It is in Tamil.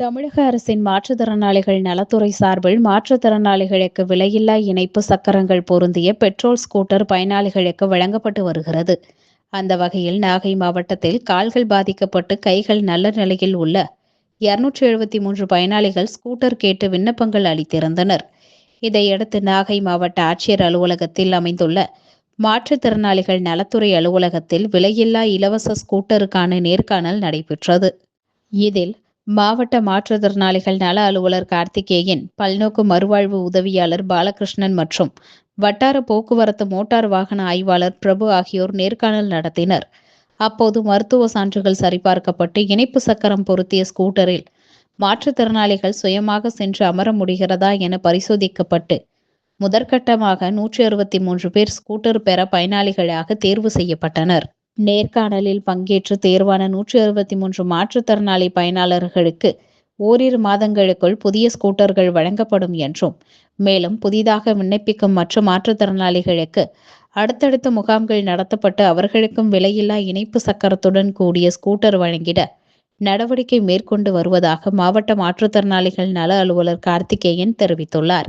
தமிழக அரசின் மாற்றுத்திறனாளிகள் நலத்துறை சார்பில் மாற்றுத்திறனாளிகளுக்கு விலையில்லா இணைப்பு சக்கரங்கள் பொருந்திய பெட்ரோல் ஸ்கூட்டர் பயனாளிகளுக்கு வழங்கப்பட்டு வருகிறது. அந்த வகையில் நாகை மாவட்டத்தில் கால்கள் பாதிக்கப்பட்டு கைகள் நல்ல நிலையில் உள்ள இருநூற்றி எழுபத்தி மூன்று பயனாளிகள் ஸ்கூட்டர் கேட்டு விண்ணப்பங்கள் அளித்திருந்தனர். இதையடுத்து நாகை மாவட்ட ஆட்சியர் அலுவலகத்தில் அமைந்துள்ள மாற்றுத்திறனாளிகள் நலத்துறை அலுவலகத்தில் விலையில்லா இலவச ஸ்கூட்டருக்கான நேர்காணல் நடைபெற்றது. இதில் மாவட்ட மாற்றுத்திறனாளிகள் நல அலுவலர் கார்த்திகேயன் பல்நோக்கு மறுவாழ்வு உதவியாளர் பாலகிருஷ்ணன் மற்றும் வட்டார போக்குவரத்து மோட்டார் வாகன ஆய்வாளர் பிரபு ஆகியோர் நேர்காணல் நடத்தினர். அப்போது மருத்துவ சான்றுகள் சரிபார்க்கப்பட்டு இணைப்பு சக்கரம் பொருத்திய ஸ்கூட்டரில் மாற்றுத்திறனாளிகள் சுயமாக சென்று அமர முடிகிறதா என பரிசோதிக்கப்பட்டு முதற்கட்டமாக நூற்றி அறுபத்தி மூன்று பேர் ஸ்கூட்டர் பெற பயனாளிகளாக தேர்வு செய்யப்பட்டனர். நேர்காணலில் பங்கேற்று தேர்வான நூற்றி அறுபத்தி மூன்று மாற்றுத்திறனாளி பயனாளர்களுக்கு ஓரிரு மாதங்களுக்குள் புதிய ஸ்கூட்டர்கள் வழங்கப்படும் என்றும் மேலும் புதிதாக விண்ணப்பிக்கும் மற்ற மாற்றுத்திறனாளிகளுக்கு அடுத்தடுத்த முகாம்கள் நடத்தப்பட்டு அவர்களுக்கும் விலையில்லா இணைப்பு சக்கரத்துடன் கூடிய ஸ்கூட்டர் வழங்கிட நடவடிக்கை மேற்கொண்டு வருவதாக மாவட்ட மாற்றுத்திறனாளிகள் நல அலுவலர் கார்த்திகேயன் தெரிவித்துள்ளார்.